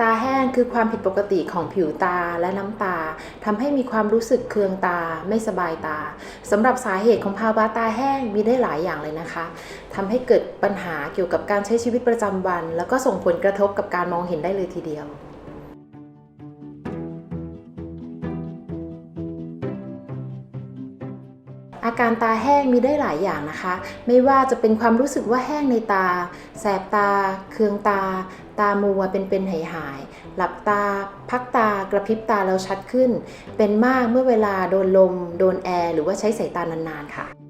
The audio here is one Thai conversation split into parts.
ตาแห้งคือความผิดปกติของผิวตาและน้ำตาทำให้มีความรู้สึกเคืองตาไม่สบายตาสำหรับสาเหตุของภาวะตาแห้งมีได้หลายอย่างเลยนะคะทำให้เกิดปัญหาเกี่ยวกับการใช้ชีวิตประจำวัน แล้วก็ส่งผลกระทบกับการมองเห็นได้เลยทีเดียว อาการตาแห้งมีได้หลายอย่างนะคะ ไม่ว่าจะเป็นความรู้สึกว่าแห้งในตา แสบตา เคืองตา ตามัวเป็นเป็นหายหาย หลับตา พักตากระพริบตาแล้วชัดขึ้น เป็นมากเมื่อเวลาโดนลม โดนแอร์หรือว่าใช้สายตานานๆค่ะ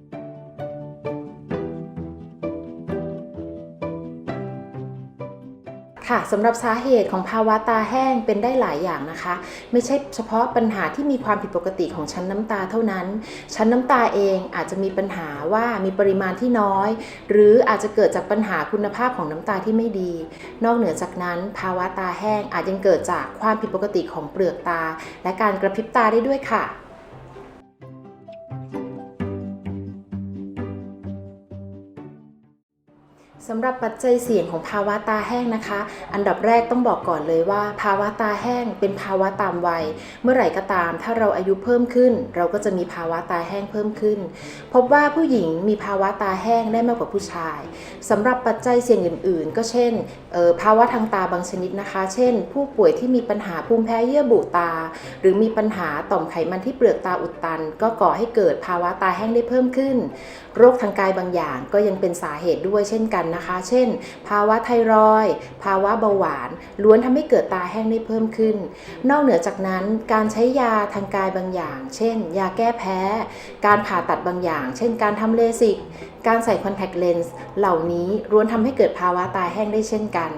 ค่ะสำหรับสาเหตุของภาวะตาแห้งเป็นได้หลายอย่างนะคะ ไม่ใช่เฉพาะปัญหาที่มีความผิดปกติของชั้นน้ำตาเท่านั้น ชั้นน้ำตาเองอาจจะมีปัญหาว่ามีปริมาณที่น้อย หรืออาจจะเกิดจากปัญหาคุณภาพของน้ำตาที่ไม่ดี นอกเหนือจากนั้น ภาวะตาแห้งอาจยังเกิดจากความผิดปกติของเปลือกตา และการกระพริบตาได้ด้วยค่ะ สำหรับปัจจัยเสี่ยงของภาวะตาแห้งนะคะ อันดับแรกต้องบอกก่อนเลยว่า ภาวะตาแห้งเป็นภาวะตามวัย เมื่อไหร่ก็ตาม ถ้าเราอายุเพิ่มขึ้น เราก็จะมีภาวะตาแห้งเพิ่มขึ้น พบว่าผู้หญิงมีภาวะตาแห้งได้มากกว่าผู้ชายสำหรับปัจจัยเสี่ยงอื่น ๆ ก็เช่นออภาวะทางตาบางชนิดนะคะ เช่น ผู้ป่วยที่มีปัญหาภูมิแพ้เยื่อบุตา หรือมีปัญหาต่อมไขมันที่เปลือกตาอุดตัน ก็ก่อให้เกิดภาวะตาแห้งได้เพิ่มขึ้น โรคทางกายบางอย่างก็ยังเป็นสาเหตุด้วยเช่นกันนะคะ เช่น ภาวะไทรอยด์ภาวะเบาหวาน ล้วนทำให้เกิดตาแห้งได้เพิ่มขึ้น นอกเหนือจากนั้นการใช้ยาทางกายบางอย่าง เช่น ยาแก้แพ้ การผ่าตัดบางอย่าง เช่น การทำเลสิก การใส่คอนแทคเลนส์เหล่านี้ล้วนทำให้เกิดภาวะตาแห้งได้เช่นกัน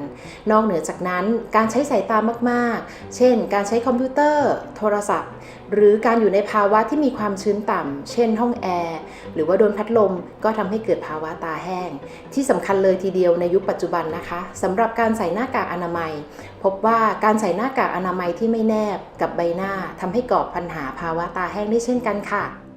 นอกเหนือจากนั้นการใช้สายตามากๆ เช่น การใช้คอมพิวเตอร์ โทรศัพท์ หรือการอยู่ในภาวะที่มีความชื้นต่ำ เช่นห้องแอร์ หรือว่าโดนพัดลมก็ทำให้เกิดภาวะตาแห้ง ที่สำคัญเลยทีเดียวในยุคปัจจุบันนะคะสำหรับการใส่หน้ากากอนามัย พบว่าการใส่หน้ากากอนามัยที่ไม่แนบกับใบหน้าทำให้ก่อปัญหาภาวะตาแห้งได้เช่นกันค่ะ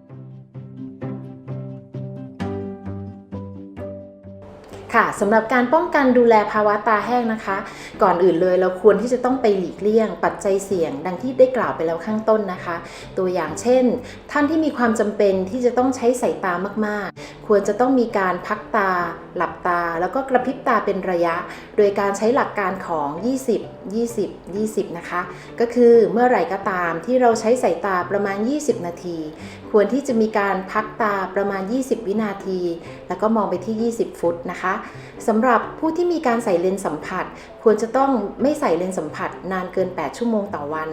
ค่ะสำหรับการป้องกันดูแลภาวะตาแห้งนะคะ ก่อนอื่นเลยเราควรที่จะต้องไปหลีกเลี่ยง ปัจจัยเสี่ยง ดังที่ได้กล่าวไปแล้วข้างต้นนะคะ ตัวอย่างเช่น ท่านที่มีความจำเป็นที่จะต้องใช้สายตามากๆ ควรจะต้องมีการพักตา หลับตา แล้วก็กระพริบตาเป็นระยะ โดยการใช้หลักการของ 20 20 20 นะคะ ก็คือเมื่อไหร่ก็ตามที่เราใช้สายตาประมาณ 20 นาที ควรที่จะมีการพักตาประมาณ 20 วินาที แล้วก็มองไปที่ 20 ฟุตนะคะสำหรับผู้ที่มีการใส่เลนส์สัมผัส ควรจะต้องไม่ใส่เลนส์สัมผัส นานเกิน 8 ชั่วโมงต่อวัน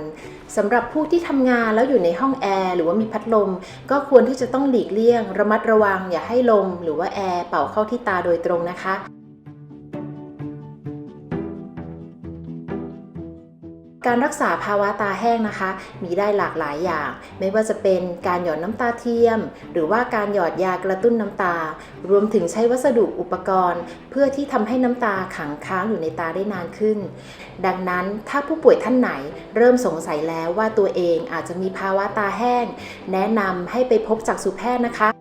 สำหรับผู้ที่ทำงานแล้วอยู่ในห้องแอร์หรือว่ามีพัดลม ก็ควรที่จะต้องหลีกเลี่ยง ระมัดระวังอย่าให้ลมหรือว่าแอร์เป่าเข้าที่ตาโดยตรงนะคะ การรักษาภาวะตาแห้งนะคะ มีได้หลากหลายอย่าง ไม่ว่าจะเป็นการหยอดน้ำตาเทียม หรือว่าการหยอดยากระตุ้นน้ำตา รวมถึงใช้วัสดุอุปกรณ์ เพื่อที่ทำให้น้ำตาขังค้างอยู่ในตาได้นานขึ้น ดังนั้นถ้าผู้ป่วยท่านไหนเริ่มสงสัยแล้วว่าตัวเองอาจจะมีภาวะตาแห้ง แนะนำให้ไปพบจักษุแพทย์นะคะ